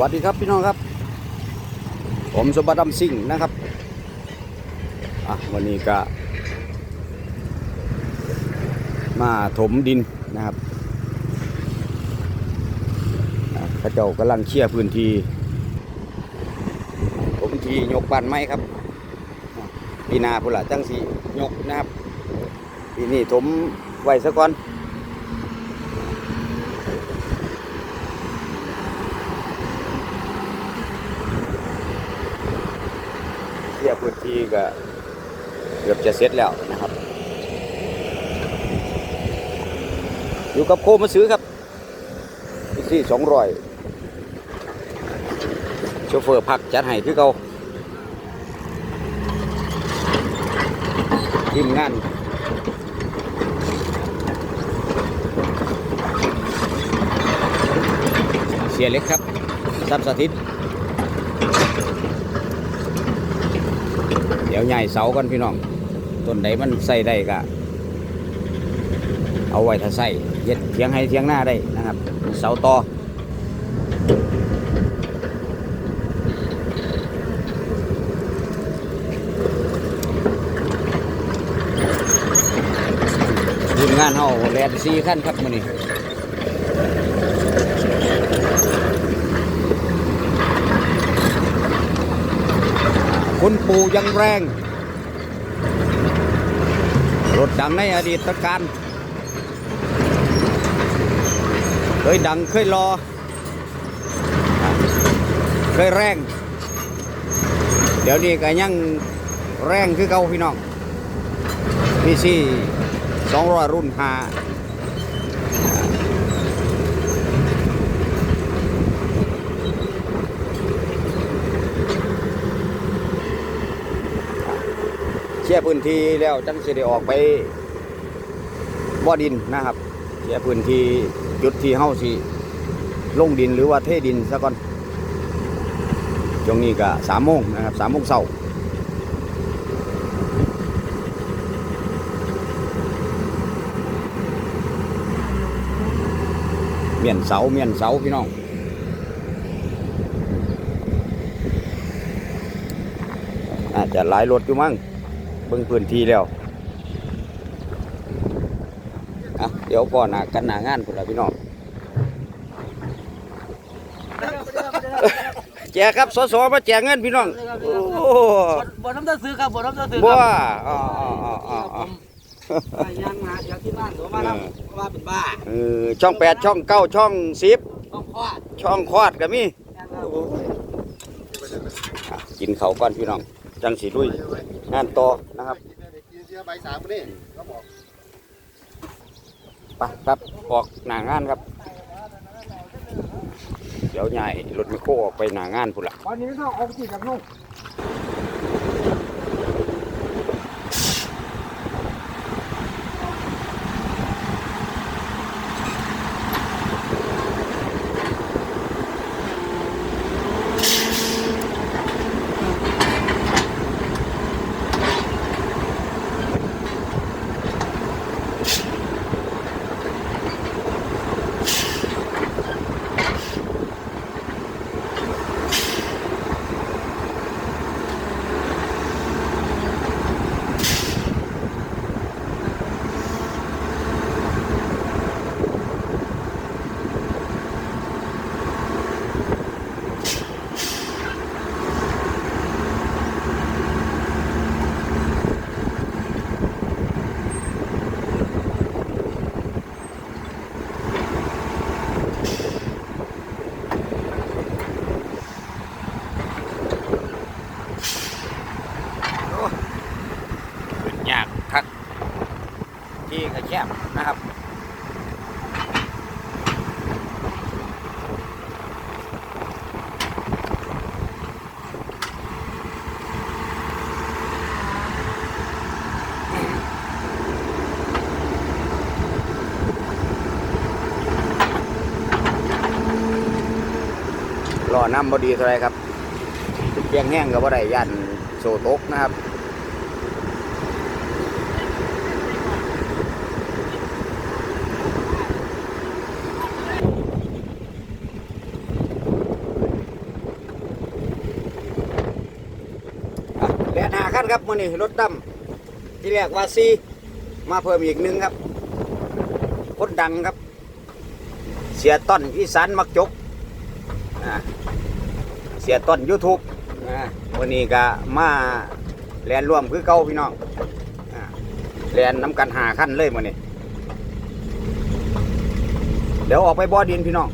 วัสดีครับพี่น้องครับ ผมสมบัติดำซิ่งนะครับอะวันนี้ก็ มาถมดินนะครับพระเจ้ากำลังเคลียร์พื้นที่ถมทียกบ้านไม้ครับปีนาพุ่นละจังสียกนะครับปีนี้ถมไว้ซะก่อน เคลียร์พื้นที่ ก็เกือบจะเสร็จแล้วนะครับ อยู่กับโคมาซื้อครับที่สองร้อยโชเฟอร์พักจัดให้คือเขาทีมงานเสียเล็กครับซับสถิต ดี๋ยวใหญ่เสากันพี่น้องต้นใดมันใส่ได้ก็เอาไว้ถ้าใส่เย็ดเทียงให้เทียงหน้าได้นะครับ เสาต่อทีมงานเฮาแลนซีขั้นครับมื้อนี้ คุณปู่ยังแรง รถดังในอดีตการเคยดังเคยรอ เคยแรง เดี๋ยวนี้ก็ยังแรงคือเก่าพี่น้องพีซี่สองร้อยรุ่นหา เชียร์พื้นที่แล้วจังสิได้ออกไปบ่อดินนะครับเชียร์พื้นที่จุดที่เฮาสิลงดินหรือว่าเทดินซะก่อนช่วงนี้ก็สามโมงนะครับสามโมงเช้าเมียนเสาเมียนเสาพี่น้องอาจจะหลายรถอยู่มั้ง เบิ่งพื้นที่แล้วอะเดี๋ยวก่อนหนากันหนางานพุ่นละพี่น้องแจกครับสสมาแจกเงินพี่น้องโอ้บทน้ำตาซื้อครับบทน้ำตาซื้อบัวครับอ๋ออ๋ออ๋ออ๋ออ๋อยังหาอย่างที่บ้านหรือว่าน้ำว่าเป็นบ้าเออช่องแปดช่องเก้าช่องสิบต้องคลอดช่องคอดก็มีอะกินเขาวก่อนพี่น้องจังสีลุย งานต่อนะครับใบสามนี่เขาบอกไปครับออกหนางานครับ เดี๋ยวใหญ่รถไมโครออกไปหนางานพุ่นละวันนี้เขาเอาจีกับนุ่ง็น้ำบอดีเท่าไรครับเปียงแห้งกับว่าไรยันโซตกนะครับและหาขั้นครับมื่อนี้รถดำที่แรกว่าซีมาเพิ่มอีกหนึ่งครับคนดังครับ เสียต้อนอีสานมักจก เสียต้น YouTube วันนี้ก็มาแลนร่วมคือเก่าพี่น้องอ่าแลนน้ำกันหาขั้นเลยมื้อนี้เดี๋ยวออกไปบ่อดินพี่น้อง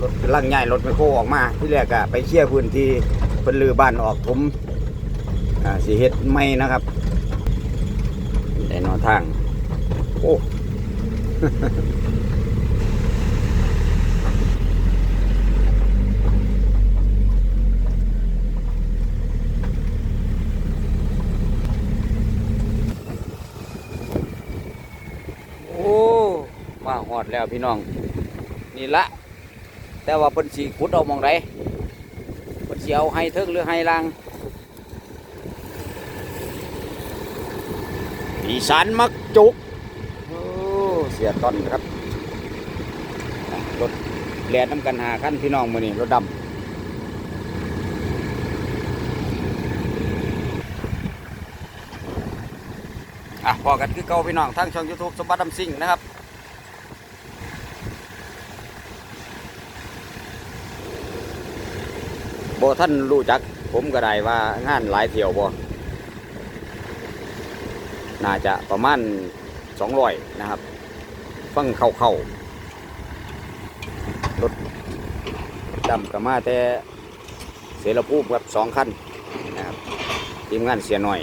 รถลังใหญ่รถไมโครออกมา ที่แรกก็ไปเชี่ยพื้นที่เป็นลือบ้านออกถมสีเฮ็ดไม่นะครับแต่นอนทาง โอ้โอ้ มาหอด แล้วพี่น้องนี่ละแต่ว่าเพิ่นสีขุดเอามองไรเพิ่นสีเอาให้เทิงหรือให้ลางอีสานมักจุกเสียตอนครับรถแล่นน้ำกันหาขั้นพี่น้องมือนี่รถดำอะพอกันคือเก่าพี่น้องทั้งช่อง YouTube สมบัติดำซิ่งนะครับ บท่านรู้จัก ผมก็ได้ว่างานหลายเที่ยวบ่น่าจะประมาณสองร้อยนะครับ ฟังเข้าเข้ารถดำกับมาแต่เสรภูมิกับสองคันนะครับทีมงานเสียหน่อย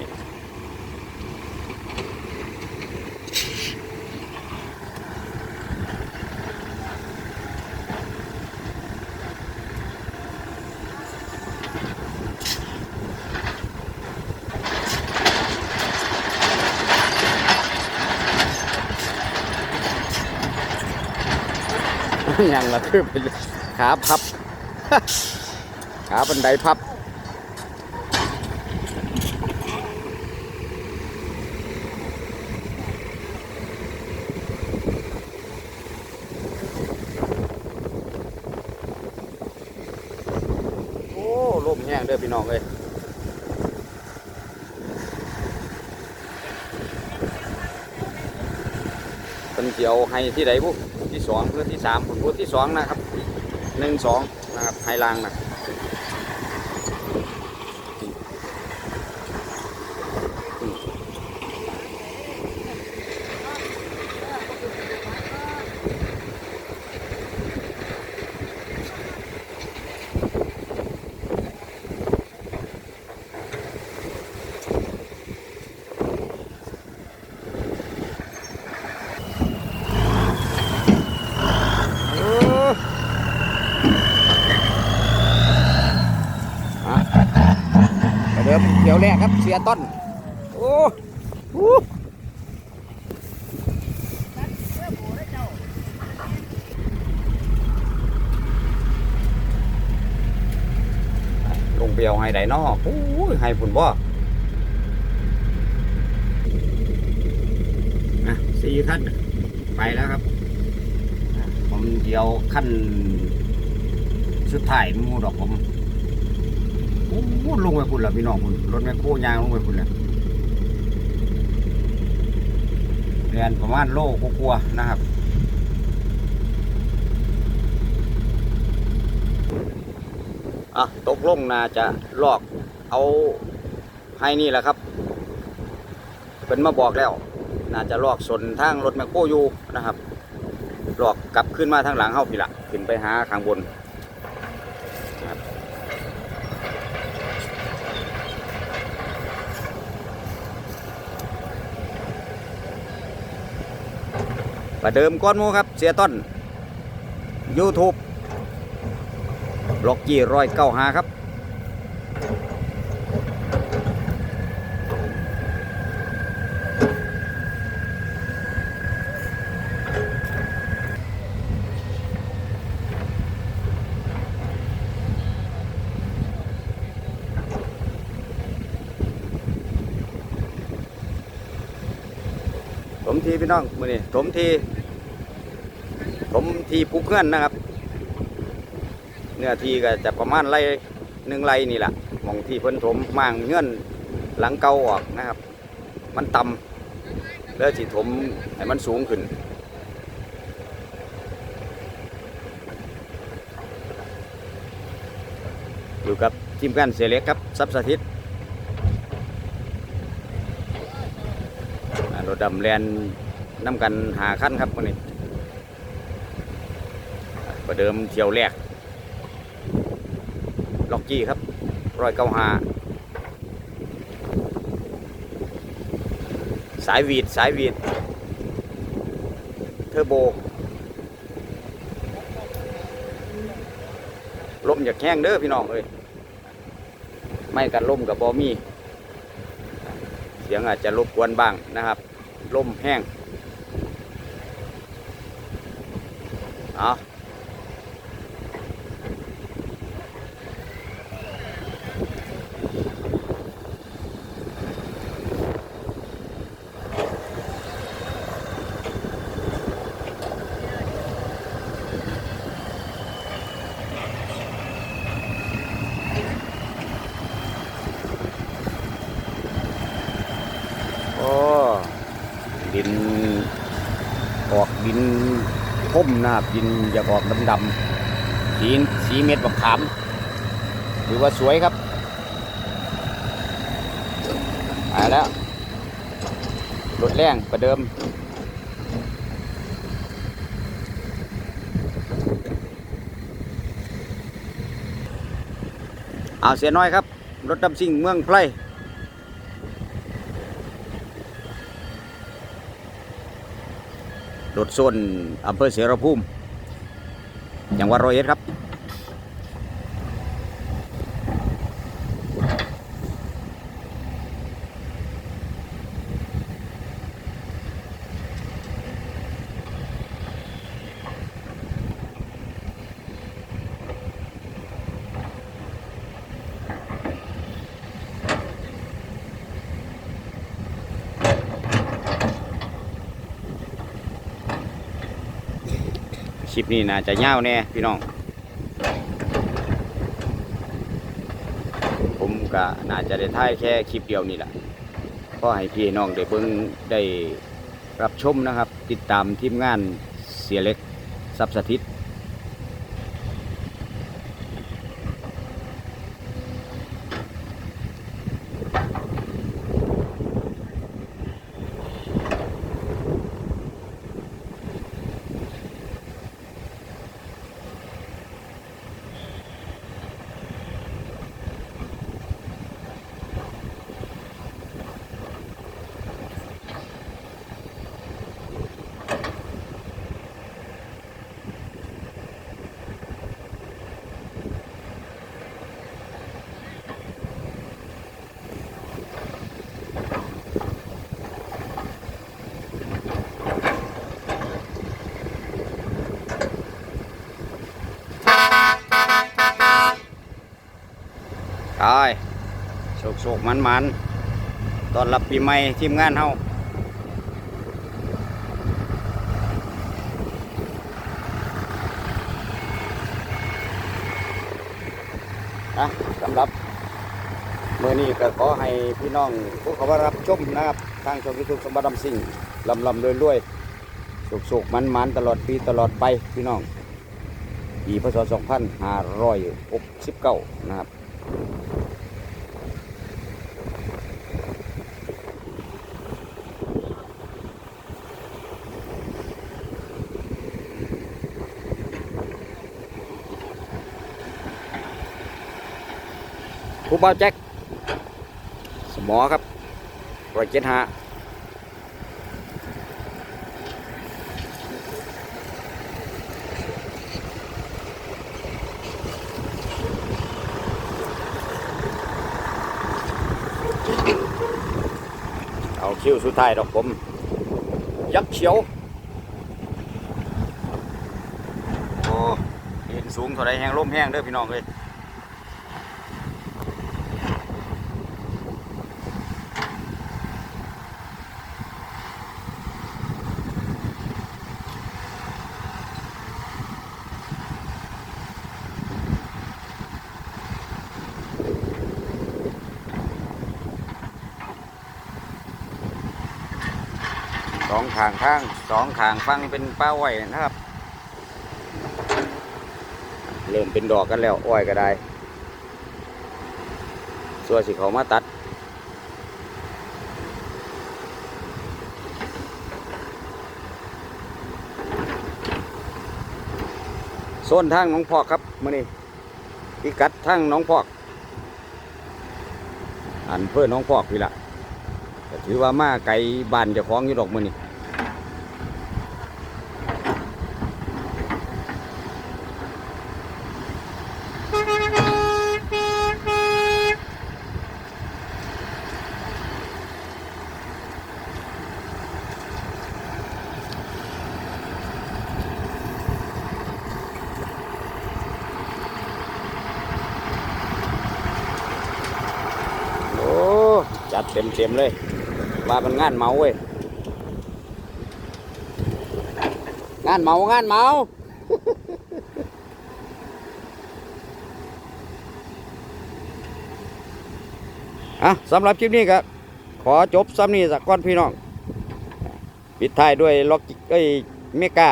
ยังละคือเป็นขาพับ ขาบันไดพับโอ้ลมแห้งเด้อพี่น้องเอ้ยเป็นเกี่ยวให้ที่ใดบุ ที่สองเพื่อที่สามผลพุทธที่สองนะครับหนึ่งสองนะครับไฮลางนะเอออะประเดิมเกี่ ยวแรกครับ เสียต้น โอ้โหลงเปียวให้ไดนอโอ้ยให้ผุนบ่อะสี่ท่านไปแล้วครับ ผมเดียวขั้นสุดท้ายมูดอกผม โอ้ลงไปพุ่นละพี่น้องพุ่นรถแมคโครยางลงไปพุ่นละเรียนประมาณโลกลัวนะครับอะตกลงน่าจะลอกเอาให้นี่แหละครับเป็นมาบอกแล้วน่าจะลอกสนทางรถแมคโครอยู่นะครับหลอกกลับขึ้นมาทางหลังเฮาพี่ละขึ้นไปหาข้างบนนะครับ ประเดิมก้อนหมูครับ เสียต้น YouTube บล็อกกี้ร้อยเก้าหาครับ ถมทีพี่น้องมือนี่ถมที มทีปลูกเงื่อนนะครับ เนื้อทีก็จะประมาณไรหนึ่งไรนี่แหละมองที่เพิ่นถมมางเงื่อนหลังเก่าออกนะครับ มันต่ำแล้วสิถมให้มันสูงขึ้นอยู่กับทีมงานเสเล็กครับซับสถิตรถดำแลนน้ำกันหาขั้นครับวันนี้ ประเดิมเที่ยวแรก ล็อกกี้ครับร้อยเก้าหาสายวีด สายวีด เทอร์โบลมอยากแห้งเด้อพี่น้องเอ้ยไม่กันลมกับบอมี่เสียงอาจจะรบกวนบ้างนะครับลมแห้ง เอาโอ้ ดินออกดินท่มนะครับดินอยากออกดำๆสีสีเม็ดบักขามถือว่าสวยครับมาแล้วรถแรงประเดิมเอาเสียน้อยครับ รถดำซิ่งเมืองไพร รถโซนอำเภอเสรภูมิจังหวัดร้อยเอ็ดครับ ลิปนี้น่าจะยาวแน่พี่น้อง ผมก็น่าจะได้ถ่ายแค่คลิปเดียวนี่แหละก็ให้พี่น้องได้เบิ่งได้รับชมนะครับ ติดตามทีมงานเสียเล็กซับสถิตตาย โศกมันมันๆตอนรับปีใหม่ทีมงานเฮาอะสำหรับเมื่อนี้ก็ขอให้พี่น้องผู้เข้ามารับชมนะครับ ทางช่องยูทูบสมบัติดำสิ่งลำลำรวยรวยๆสุกสุกมันมันๆตลอดปีตลอดไปพี่น้องปีพศ2569 นะครับ ผู้เบาแจ็คสมอครับรอยเจ็ดห้าเอาคิวสุดท้ายดอกผม ยักษ์เขียวโอ้เห็นสูงเท่าไรแห้งลมแห้งเด้อพี่น้องเลย ขางข้างสองขางฟังเป็นป้าอ้อยนะครับ เริ่มเป็นดอกกันแล้วอ้อยก็ได้ส่วนสิเขามาตัดโซนทางน้องพอกครับมื่อนี้พิกัดทางน้องพอก อันเพื่อน้องพอกพี่ละถือว่ามาไกลบ้านเจ้าของอยู่ดอกมือนี้โอ้จัดเต็มเต็มๆเลยว่าเป็นงานเมาเว้ยงานเมางานเมาอะสำหรับคลิปนี้ก็ขอจบซ้ำนี้สักก้อนพี่น้อง ปิดท้ายด้วยล็อกเอ้ยเมกา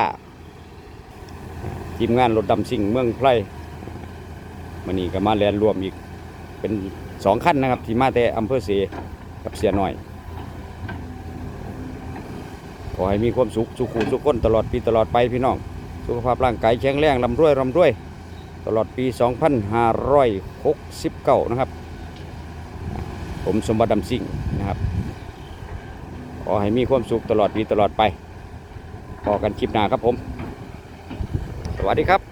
ทีมงานรถดำสิ่งเมืองไพรมันนี่ก็มาแลนรวมอีกเป็นสองขั้นนะครับ ที่มาแต่อำเภอเส กับเสียหน่อย ขอให้มีความสุขสุขูสุขคนตลอดปีตลอดไปพี่น้อง สุขภาพร่างกายแข็งแรงรำรวยรำรวย ตลอดปี 2569 นะครับ ผมสมบัติดำสิ่งนะครับ ขอให้มีความสุขตลอดปีตลอดไปพอกันคลิปหน้าครับผม สวัสดีครับ